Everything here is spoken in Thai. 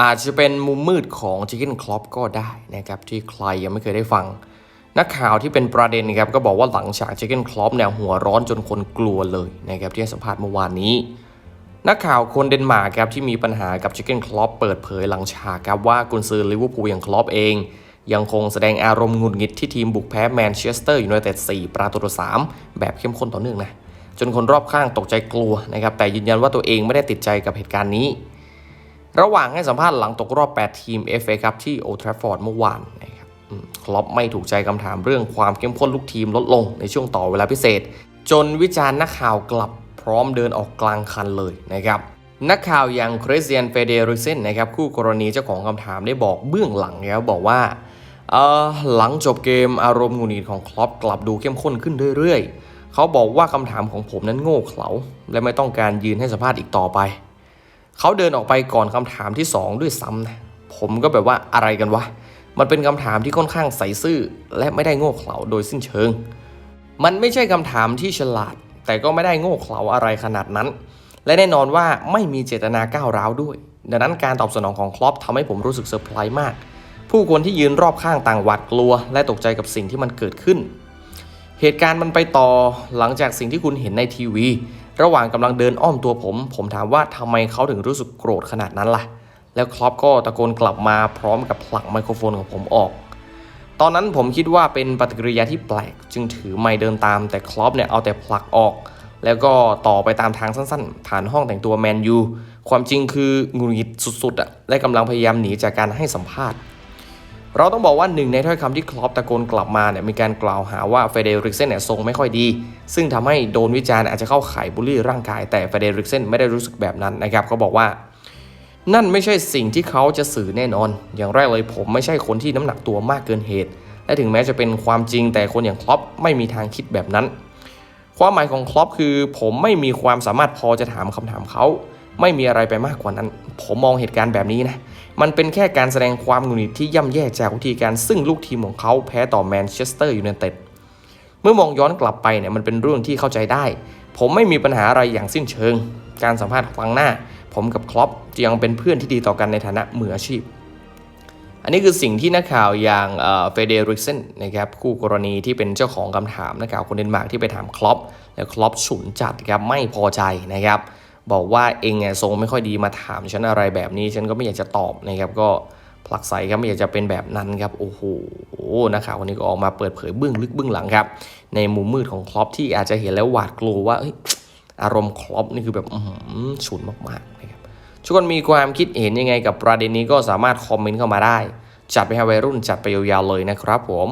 อาจจะเป็นมุมมืดของจิ c ก e n นคลอปก็ได้นะครับที่ใครยังไม่เคยได้ฟัง นักข่าวที่เป็นประเด็นนะครับก็บอกว่าหลังจากจิ c ก e n นคลอปเนี่ยหัวร้อนจนคนกลัวเลยนะครับที่ให้สัมภาษณ์เมื่อวานนี้ นักข่าวคนเดนมาร์กครับที่มีปัญหากับจิ c ก e n นคลอปเปิดเผยหลังฉากครับว่ากุนซือลิเวอร์พูลอย่างคลอปเอง ยังคงแสดงอารมณ์หงุดหงิดที่ทีมบุกแพ้แมนเชสเตอร์ยูไนเต็ด4ประตูต่อ3แบบเข้มข้นต่อเนื่องนะจนคนรอบข้างตกใจกลัวนะครับแต่ยืนยันว่าตัวเองไม่ได้ติดใจกับเหตุการณ์นี้ ระหว่างให้สัมภาษณ์หลังตกรอบ 8 ทีม FA ครับที่โอทราฟอร์ดเมื่อวานนะครับคลอปไม่ถูกใจคำถามเรื่องความเข้มข้นลูกทีมลดลงในช่วงต่อเวลาพิเศษ จนวิจารณ์นักข่าวกลับพร้อมเดินออกกลางคันเลยนะครับนักข่าวอย่างคริสเตียนเฟเดริเซนนะครับคู่กรณีเจ้าของคำถามได้บอกเบื้องหลังแล้วบอกว่าหลังจบเกมอารมณ์หงุดหงิดของคลอปกลับดูเข้มข้นขึ้นเรื่อยๆ เขาบอกว่าคำถามของผมนั้นโง่เขลาและไม่ต้องการยืนให้สัมภาษณ์อีกต่อไป เขาเดินออกไปก่อนคำถามที่ 2 ด้วยซ้ำนะผมก็แบบว่าอะไรกันวะ มันเป็นคำถามที่ค่อนข้างใสซื่อ และไม่ได้โง่เขลาโดยสิ้นเชิง มันไม่ใช่คำถามที่ฉลาด แต่ก็ไม่ได้โง่เขลาอะไรขนาดนั้น และแน่นอนว่าไม่มีเจตนาก้าวร้าวด้วย ดังนั้นการตอบสนองของคลอปทำให้ผมรู้สึกเซอร์ไพรส์มาก ผู้คนที่ยืนรอบข้างต่างหวาดกลัว และตกใจกับสิ่งที่มันเกิดขึ้น เหตุการณ์มันไปต่อหลังจากสิ่งที่คุณเห็นในทีวี ระหว่างกำลังเดินอ้อมตัวผม ผมถามว่าทำไมเขาถึงรู้สึกโกรธขนาดนั้นล่ะ แล้วคลอปก็ตะโกนกลับมาพร้อมกับผลักไมโครโฟนของผมออก ตอนนั้นผมคิดว่าเป็นปฏิกิริยาที่แปลก จึงถือไมค์เดินตาม แต่คลอปเนี่ยเอาแต่ผลักออก แล้วก็ต่อไปตามทางสั้นๆ ผ่านห้องแต่งตัวแมนยูความจริงคืองุดหงิดสุดๆอะและกำลังพยายามหนีจากการให้สัมภาษณ์ เราต้องบอกว่าหนึ่งในถ้อยคำที่คลอปตะโกนกลับมาเนี่ยมีการกล่าวหาว่าเฟเดริกเซนเนี่ยทรงไม่ค่อยดี ซึ่งทำให้โดนวิจารณ์อาจจะเข้าข่ายบูลลี่ร่างกายแต่เฟเดริกเซนไม่ได้รู้สึกแบบนั้นนะครับเขาบอกว่า นั่นไม่ใช่สิ่งที่เขาจะสื่อแน่นอน อย่างแรกเลยผมไม่ใช่คนที่น้ำหนักตัวมากเกินเหตุ และถึงแม้จะเป็นความจริงแต่คนอย่างคลอปไม่มีทางคิดแบบนั้น ความหมายของคลอปคือ ผมไม่มีความสามารถพอจะถามคำถามเขา ไม่มีอะไรไปมากกว่านั้น ผมมองเหตุการณ์แบบนี้นะ มันเป็นแค่การแสดงความหงุดหงิดที่ย่ำแย่จากวิธีการซึ่งลูกทีมของเขาแพ้ต่อแมนเชสเตอร์ยูไนเต็ดเมื่อมองย้อนกลับไปเนี่ยมันเป็นเรื่องที่เข้าใจได้ ผมไม่มีปัญหาอะไรอย่างสิ้นเชิง การสัมภาษณ์ครั้งหน้า ผมกับคลอปจะยังเป็นเพื่อนที่ดีต่อกันในฐานะมืออาชีพ อันนี้คือสิ่งที่นักข่าวอย่างเฟเดริกเซนนะครับคู่กรณีที่เป็นเจ้าของคำถามนักข่าวคนเดนมาร์กที่ไปถามคลอปและคลอปฉุนจัดครับไม่พอใจนะครับ บอกว่าเองเนี่ยทรงไม่ค่อยดีมาถามฉันอะไรแบบนี้ ฉันก็ไม่อยากจะตอบนะครับ ก็ผลักใสครับไม่อยากจะเป็นแบบนั้นครับโอ้โหนักข่าวคนนี้ก็ออกมาเปิดเผยเบื้องลึกเบื้องหลังครับ ในมุมมืดของคลอปที่อาจจะเห็นแล้วหวาดกลัวว่าอารมณ์คลอปนี่คือแบบฉุนมากๆนะครับทุกคนมีความคิดเห็นยังไงกับประเด็นนี้ก็สามารถคอมเมนต์เข้ามาได้ จัดไปให้วัยรุ่นจัดไปยาวๆเลยนะครับผม